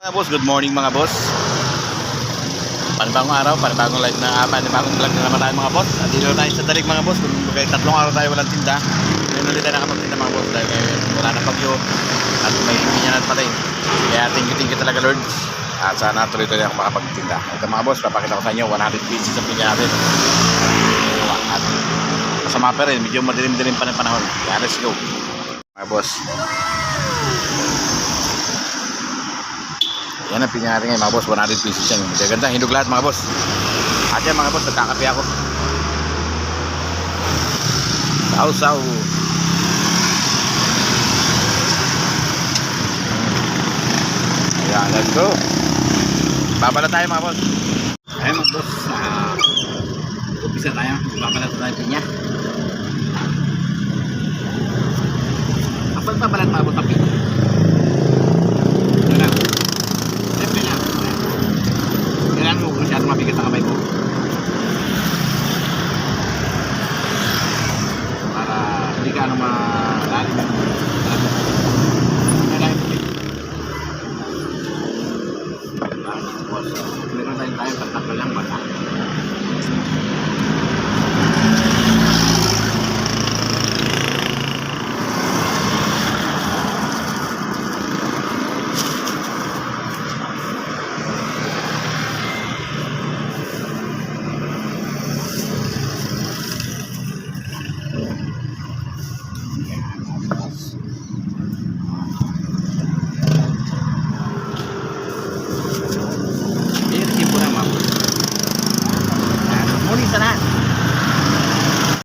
Mga boss, good morning mga boss. Panibagong araw, panibagong live na, ah, panibagong vlog na naman tayo mga boss. At dito tayo sa dalig mga boss. Kung kaya tatlong araw tayo walang tinda. Ngayon ulit tayo nakapagtinda mga boss. Dahil ngayon wala na pagyo. At may hinyan at patay. Kaya thank you, thank you talaga Lord. At sana tuloy-tuloy ako makapagtinda. Ito mga boss, papakita ko sa inyo 100 pieces ang pinya natin. At masama pa rin, medyo madilim-dilim pa ng panahon. Kaya let's go. Mga boss. Yan ang pinya natin ngayon mga boss, 100 pieces yan. Magaganda, hindog lahat mga boss. At yan mga boss, nagkakape ako. Saw-saw. Ayan, let's go. Babala tayo mga boss. Ayan mga boss, ah, umpisa tayo. Babala tayo pinya. Ang pagbabalat mga boss ng pinya. mabigat ang kamay ko para hindi ka ano malalim meron tayong tayong patakbo lang bata